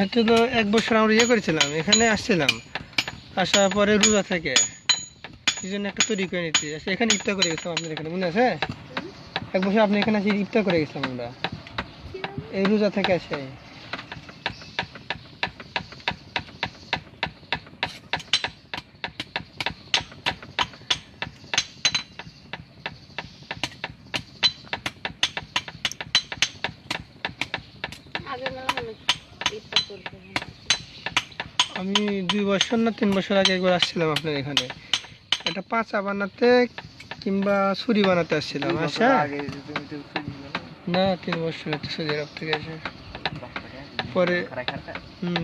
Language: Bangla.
হচ্ছে তো এক বছর আমরা ইয়ে করেছিলাম এখানে আসছিলাম। আসার পরে রোজা থেকে। এই জন্য একটা তৈরি করে নিচ্ছি। আচ্ছা, এখানে ইফতার করে গেছিলাম আপনার এখানে মনে আছে? এক বছর আপনি এখানে আসি ইফতার করে গেছিলাম আমরা। এই রোজা থেকে আসে। আগে করতে আমি দুই বছর না তিন বছর আগে একবার আসছিলাম আপনার এখানে। এটা পাঁচা বানাতে কিংবা ছুরি বানাতে আসছিলাম আচ্ছা? না তিন বছর হচ্ছে সৌদি আরব থেকে এসে পরে